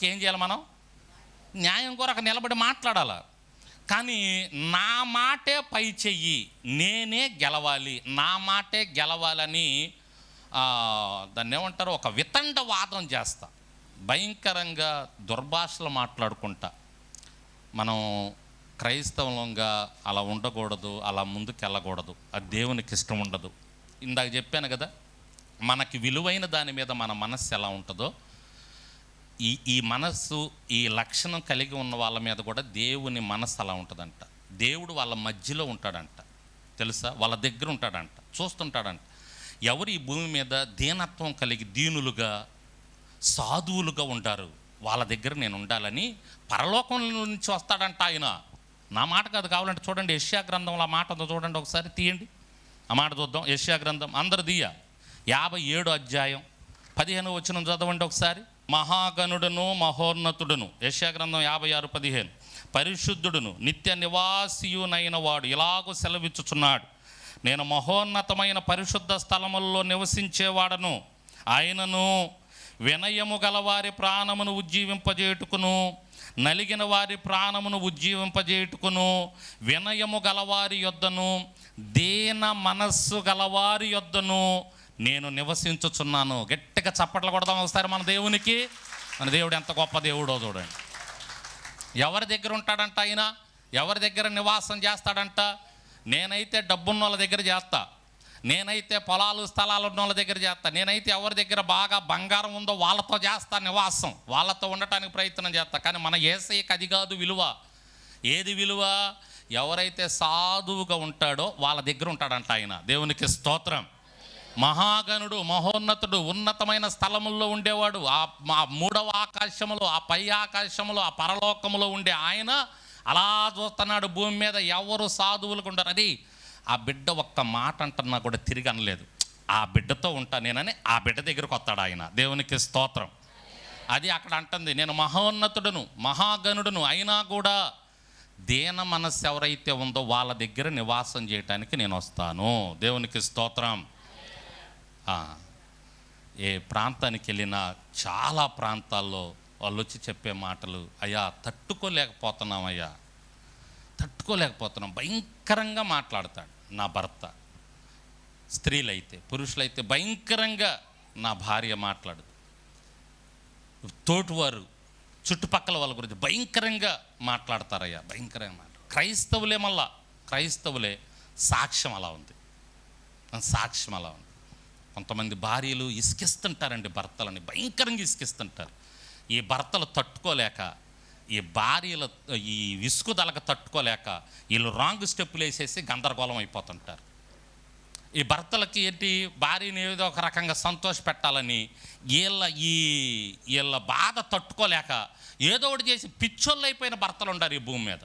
కొరకు ఏం చేయాలి మనం? న్యాయం కొరకు నిలబడి మాట్లాడాలి? కానీ నా మాటే పై చెయ్యి నేనే గెలవాలి నా మాటే గెలవాలని దాన్ని ఏమంటారు? ఒక వితండ వాదం చేస్తా. భయంకరంగా దుర్భాషలు మాట్లాడుకుంటా. మనం క్రైస్తవంగా అలా ఉండకూడదు అలా ముందుకు వెళ్ళకూడదు అది దేవునికి ఇష్టం ఉండదు. ఇందాక చెప్పాను కదా మనకి విలువైన దాని మీద మన మనస్సు ఎలా ఉంటుందో ఈ ఈ మనస్సు ఈ లక్షణం కలిగి ఉన్న వాళ్ళ మీద కూడా దేవుని మనస్సు అలా ఉంటుందంట. దేవుడు వాళ్ళ మధ్యలో ఉంటాడంట. తెలుసా? వాళ్ళ దగ్గర ఉంటాడంట. చూస్తుంటాడంట. ఎవరు ఈ భూమి మీద దీనత్వం కలిగి దీనులుగా సాధువులుగా ఉంటారు వాళ్ళ దగ్గర నేను ఉండాలని పరలోకం నుంచి వస్తాడంట ఆయన. నా మాట కాదు కావాలంటే చూడండి యష్యా గ్రంథంలో ఆ మాట ఉందో చూడండి ఒకసారి తీయండి. ఆ మాట చూద్దాం. యష్యా గ్రంథం అందరు తీయ యాభై ఏడు అధ్యాయం. పదిహేను వచ్చిన చదవండి ఒకసారి. మహాగణుడును మహోన్నతుడును. యశాగ్రంథం యాభై ఆరు పదిహేను. పరిశుద్ధుడును నిత్య నివాసియునైన వాడు ఇలాగూ సెలవిచ్చుచున్నాడు. నేను మహోన్నతమైన పరిశుద్ధ స్థలముల్లో నివసించేవాడను. ఆయనను వినయము గలవారి ప్రాణమును ఉజ్జీవింపజేటుకును నలిగిన వారి ప్రాణమును ఉజ్జీవింపజేటుకును వినయము గలవారి యొద్దను దీన మనస్సు గలవారి యొద్దను నేను నివసించుచున్నాను. గట్టిగా చప్పట్లు కొడదాం వస్తారు మన దేవునికి. మన దేవుడు ఎంత గొప్ప దేవుడో చూడండి. ఎవరి దగ్గర ఉంటాడంట ఆయన? ఎవరి దగ్గర నివాసం చేస్తాడంట? నేనైతే డబ్బున్న వాళ్ళ దగ్గర చేస్తా. నేనైతే పొలాలు స్థలాలు ఉన్న వాళ్ళ దగ్గర చేస్తా. నేనైతే ఎవరి దగ్గర బాగా బంగారం ఉందో వాళ్ళతో చేస్తా నివాసం. వాళ్ళతో ఉండటానికి ప్రయత్నం చేస్తా. కానీ మన ఏసైకి అది కాదు విలువ. ఏది విలువ? ఎవరైతే సాధువుగా ఉంటాడో వాళ్ళ దగ్గర ఉంటాడంట ఆయన. దేవునికి స్తోత్రం. మహాగణుడు మహోన్నతుడు ఉన్నతమైన స్థలముల్లో ఉండేవాడు. ఆ మా మూడవ ఆకాశములో ఆ పై ఆకాశములో ఆ పరలోకములో ఉండే ఆయన అలా చూస్తున్నాడు భూమి మీద. ఎవరు సాధువులకు ఉండరు. అది ఆ బిడ్డ ఒక్క మాట అంటున్నా కూడా తిరిగి అనలేదు. ఆ బిడ్డతో ఉంటా నేనని ఆ బిడ్డ దగ్గరకు వస్తాడు ఆయన. దేవునికి స్తోత్రం. అది అక్కడ అంటుంది నేను మహోన్నతుడును మహాగణుడును అయినా కూడా దేన మనస్సు ఎవరైతే ఉందో వాళ్ళ దగ్గర నివాసం చేయటానికి నేను వస్తాను. దేవునికి స్తోత్రం. ఏ ప్రాంతానికి వెళ్ళినా చాలా ప్రాంతాల్లో వాళ్ళు వచ్చి చెప్పే మాటలు అయ్యా తట్టుకోలేకపోతున్నాం అయ్యా తట్టుకోలేకపోతున్నాం. భయంకరంగా మాట్లాడతాడు నా భర్త. స్త్రీలైతే పురుషులైతే భయంకరంగా నా భార్య మాట్లాడు తోటివారు చుట్టుపక్కల వాళ్ళ గురించి భయంకరంగా మాట్లాడతారయ్యా భయంకరంగా మాట క్రైస్తవులే మళ్ళా క్రైస్తవులే సాక్ష్యం అలా ఉంది. సాక్ష్యం అలా ఉంది. కొంతమంది భార్యలు ఇసుకిస్తుంటారండి భర్తలని భయంకరంగా ఇసుకిస్తుంటారు. ఈ భర్తలు తట్టుకోలేక ఈ భార్యల ఈ విసుగుదలకు తట్టుకోలేక వీళ్ళు రాంగ్ స్టెప్పులు వేసేసి గందరగోళం అయిపోతుంటారు. ఈ భర్తలకి ఏంటి భార్యని ఏదో ఒక రకంగా సంతోష పెట్టాలని వీళ్ళ ఈ వీళ్ళ బాధ తట్టుకోలేక ఏదో ఒకటి చేసి పిచ్చోళ్ళు అయిపోయిన భర్తలు ఉండారు ఈ భూమి మీద.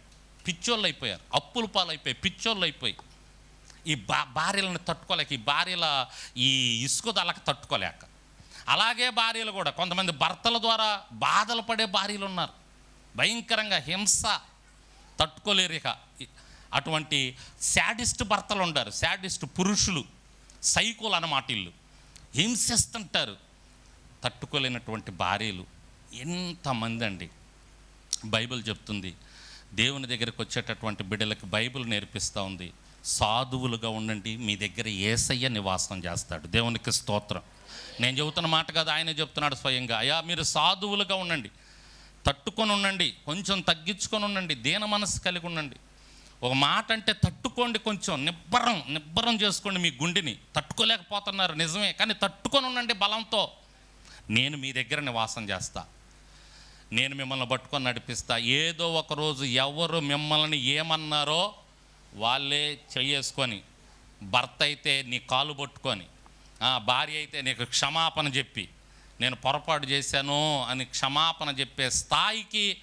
పిచ్చోళ్ళు అయిపోయారు అప్పుల పాలైపోయి పిచ్చోళ్ళు అయిపోయి. ఈ బా భార్యలను తట్టుకోలేక ఈ భార్యల ఈ ఇసుకుదలకు తట్టుకోలేక. అలాగే భార్యలు కూడా కొంతమంది భర్తల ద్వారా బాధలు పడే భార్యలు ఉన్నారు. భయంకరంగా హింస తట్టుకోలేరు ఇక. అటువంటి శాడిస్ట్ భర్తలు ఉండారు. శాడిస్ట్ పురుషులు సైకోలు అన్నమాట ఇల్లు హింసిస్తుంటారు. తట్టుకోలేనటువంటి భార్యలు ఎంతమంది అండి. బైబిల్ చెప్తుంది దేవుని దగ్గరికి వచ్చేటటువంటి బిడ్డలకు బైబిల్ నేర్పిస్తూ ఉంది. సాధువులుగా ఉండండి. మీ దగ్గర ఏసయ్య నివాసం చేస్తాడు. దేవునికి స్తోత్రం. నేను చెబుతున్న మాట కాదు ఆయన చెప్తున్నాడు స్వయంగా. అయా మీరు సాధువులుగా ఉండండి. తట్టుకొని ఉండండి. కొంచెం తగ్గించుకొని ఉండండి. దీన మనసు కలిగి ఉండండి. ఒక మాట అంటే తట్టుకోండి కొంచెం. నిబ్బరం నిబ్బరం చేసుకోండి మీ గుండెని. తట్టుకోలేకపోతున్నారు నిజమే. కానీ తట్టుకొని ఉండండి బలంతో. నేను మీ దగ్గర నివాసం చేస్తా. నేను మిమ్మల్ని పట్టుకొని నడిపిస్తా. ఏదో ఒక రోజు ఎవరు మిమ్మల్ని ఏమన్నారో వాళ్ళే చెయ్యేసుకొని భర్త అయితే నీ కాలు పట్టుకొని భార్య అయితే నీకు క్షమాపణ చెప్పి నేను పొరపాటు చేశాను అని క్షమాపణ చెప్పే స్థాయికి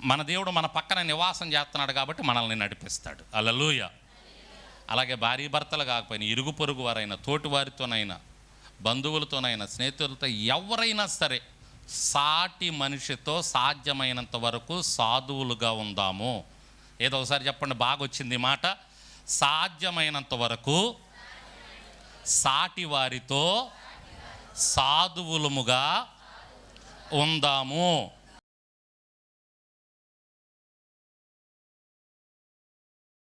మన దేవుడు మన పక్కన నివాసం చేస్తున్నాడు కాబట్టి మనల్ని నడిపిస్తాడు. అలలుయ అలాగే భార్య భర్తలు కాకపోయినా ఇరుగు పొరుగు వారైనా తోటి వారితోనైనా బంధువులతోనైనా స్నేహితులతో ఎవరైనా సరే సాటి మనిషితో సాధ్యమైనంత వరకు సాధువులుగా ఉందాము. ఏదో ఒకసారి చెప్పండి బాగా వచ్చింది మాట. సాధ్యమైనంత వరకు సాటి వారితో సాధువులముగా ఉందాము.